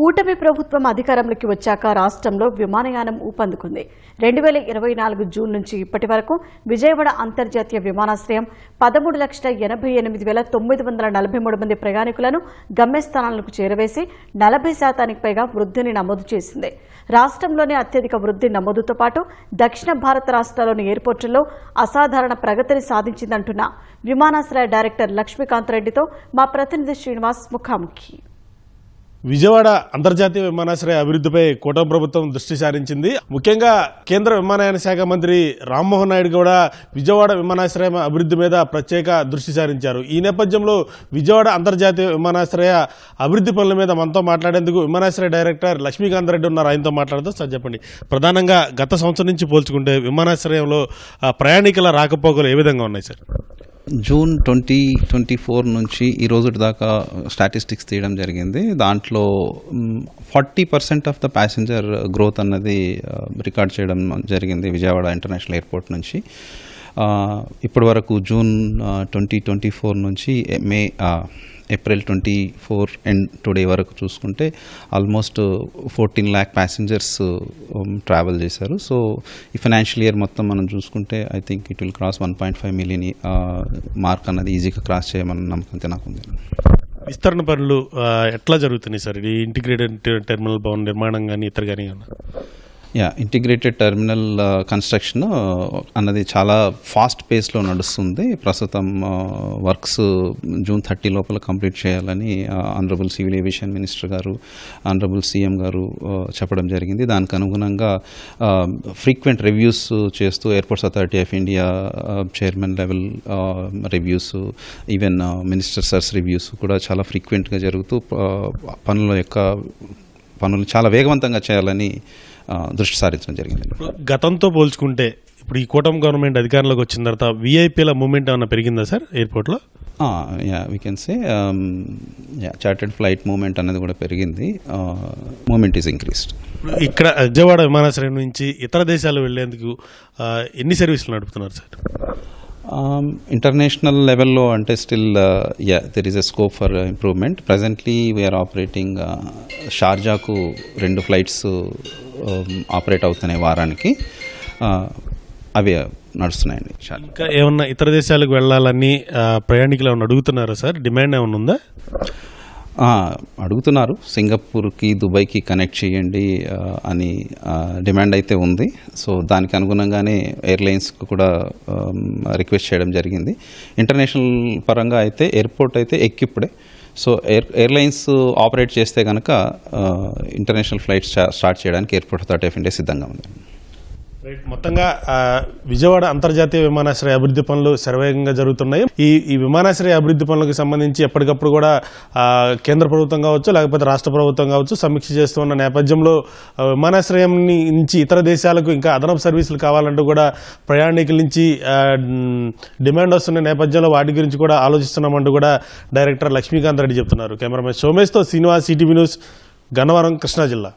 కూటమి ప్రభుత్వం అధికారంలోకి వచ్చాక రాష్ట్రంలో విమానయానం ఊపందుకుంది. రెండు వేల ఇరవై నాలుగు జూన్ నుంచి ఇప్పటి వరకు విజయవాడ అంతర్జాతీయ విమానాశ్రయం పదమూడు లక్షల ఎనభై ఎనిమిది వేల తొమ్మిది వందల నలభై మూడు మంది ప్రయాణికులను గమ్యస్థానాలకు చేరవేసి నలభై శాతానికి పైగా వృద్ధిని నమోదు చేసింది. రాష్ట్రంలోనే అత్యధిక వృద్ధి నమోదుతో పాటు దక్షిణ భారత రాష్ట్రాల్లోని ఎయిర్పోర్టుల్లో అసాధారణ ప్రగతిని సాధించిందంటున్న విమానాశ్రయ డైరెక్టర్ లక్ష్మీకాంత్ రెడ్డితో మా ప్రతినిధి శ్రీనివాస్ ముఖాముఖి. విజయవాడ అంతర్జాతీయ విమానాశ్రయ అభివృద్ధిపై కూటమి ప్రభుత్వం దృష్టి సారించింది. ముఖ్యంగా కేంద్ర విమానయాన శాఖ మంత్రి రామ్మోహన్ నాయుడు కూడా విజయవాడ విమానాశ్రయం అభివృద్ధి మీద ప్రత్యేక దృష్టి సారించారు. ఈ నేపథ్యంలో విజయవాడ అంతర్జాతీయ విమానాశ్రయ అభివృద్ధి పనుల మీద మనతో మాట్లాడేందుకు విమానాశ్రయ డైరెక్టర్ లక్ష్మీకాంత్ రెడ్డి ఉన్నారు. ఆయనతో మాట్లాడుతూ సార్ చెప్పండి. ప్రధానంగా గత సంవత్సరం నుంచి పోల్చుకుంటే విమానాశ్రయంలో ప్రయాణికుల రాకపోకలు ఏ విధంగా ఉన్నాయి sir? June twenty twenty four నుంచి ఈ రోజు దాకా స్టాటిస్టిక్స్ తీయడం జరిగింది. దాంట్లో forty percent of the passenger growth అన్నది రికార్డ్ చేయడం జరిగింది విజయవాడ ఇంటర్నేషనల్ ఎయిర్పోర్ట్ నుంచి. ఇప్పటి వరకు జూన్ ట్వంటీ ట్వంటీ ఫోర్ నుంచి May April twenty four and today వరకు చూసుకుంటే almost fourteen lakh passengers travel చేశారు. సో ఈ ఫైనాన్షియల్ ఇయర్ మొత్తం మనం చూసుకుంటే I think it will cross one point five million mark అన్నది ఈజీగా క్రాస్ చేయమని నమ్మకం అయితే నాకు ఉంది. విస్తరణ పనులు ఎట్లా జరుగుతున్నాయి సార్? ఇది ఇంటిగ్రేటెడ్ టెర్మినల్ భవన్ నిర్మాణం కానీ ఇతర కానీ యా ఇంటిగ్రేటెడ్ టెర్మినల్ కన్స్ట్రక్షన్ అన్నది చాలా ఫాస్ట్ పేస్లో నడుస్తుంది. ప్రస్తుతం వర్క్స్ జూన్ థర్టీ లోపల కంప్లీట్ చేయాలని ఆనరబుల్ సివిల్ ఏవియేషన్ మినిస్టర్ గారు ఆనరబుల్ సీఎం గారు uh, చెప్పడం జరిగింది. దానికి అనుగుణంగా uh, ఫ్రీక్వెంట్ రివ్యూస్ చేస్తూ airports authority of India chairman level reviews even minister sirs reviews కూడా చాలా ఫ్రీక్వెంట్గా జరుగుతూ uh, పనుల యొక్క పనులు చాలా వేగవంతంగా చేయాలని దృష్టి సారించడం జరిగింది. గతంతో పోల్చుకుంటే ఇప్పుడు ఈ కూటమి గవర్నమెంట్ అధికారంలోకి వచ్చిన తర్వాత విఐపీల మూమెంట్ ఏమైనా పెరిగిందా సార్ ఎయిర్పోర్ట్లో? Yeah we can say yeah chartered flight movement అనేది కూడా పెరిగింది. మూమెంట్ ఈజ్ ఇంక్రీస్డ్ ఇక్కడ విజయవాడ విమానాశ్రయం నుంచి ఇతర దేశాలు వెళ్ళేందుకు ఆ, ఎన్ని సర్వీసులు నడుపుతున్నారు సార్? ఇంటర్నేషనల్ లెవెల్లో అంటే still yeah there is a scope for improvement presently we are operating షార్జాకు రెండు ఫ్లైట్స్ ఆపరేట్ అవుతున్నాయి వారానికి అవి నడుస్తున్నాయండి ఇంకా ఏమన్నా ఇతర దేశాలకు వెళ్ళాలని ప్రయాణికులు ఏమైనా అడుగుతున్నారా సార్? డిమాండ్ ఏమైనా ఉందా? అడుగుతున్నారు. సింగపూర్కి దుబాయ్కి కనెక్ట్ చేయండి అని డిమాండ్ అయితే ఉంది. సో దానికి అనుగుణంగానే ఎయిర్లైన్స్కి కూడా రిక్వెస్ట్ చేయడం జరిగింది. ఇంటర్నేషనల్ పరంగా అయితే ఎయిర్పోర్ట్ అయితే ఎక్కిప్పుడే. సో ఎయిర్ ఎయిర్లైన్స్ ఆపరేట్ చేస్తే కనుక ఇంటర్నేషనల్ ఫ్లైట్స్ స్టార్ట్ చేయడానికి ఎయిర్పోర్ట్ అథారిటీ ఆఫ్ ఇండియా సిద్ధంగా ఉంది. మొత్తంగా విజయవాడ అంతర్జాతీయ విమానాశ్రయ అభివృద్ధి పనులు శరవేగంగా జరుగుతున్నాయి. ఈ ఈ విమానాశ్రయ అభివృద్ధి పనులకు సంబంధించి ఎప్పటికప్పుడు కూడా కేంద్ర ప్రభుత్వం కావచ్చు లేకపోతే రాష్ట్ర ప్రభుత్వం కావచ్చు సమీక్ష చేస్తున్న నేపథ్యంలో విమానాశ్రయం నుంచి ఇతర దేశాలకు ఇంకా అదనపు సర్వీసులు కావాలంటూ కూడా ప్రయాణికుల నుంచి డిమాండ్ వస్తున్న నేపథ్యంలో వాటి గురించి కూడా ఆలోచిస్తున్నామంటూ కూడా డైరెక్టర్ లక్ష్మీకాంత్ రెడ్డి చెప్తున్నారు. కెమెరామెన్ సోమేష్తో శ్రీనివాస్ సిటీవీ న్యూస్ గన్నవరం కృష్ణా జిల్లా.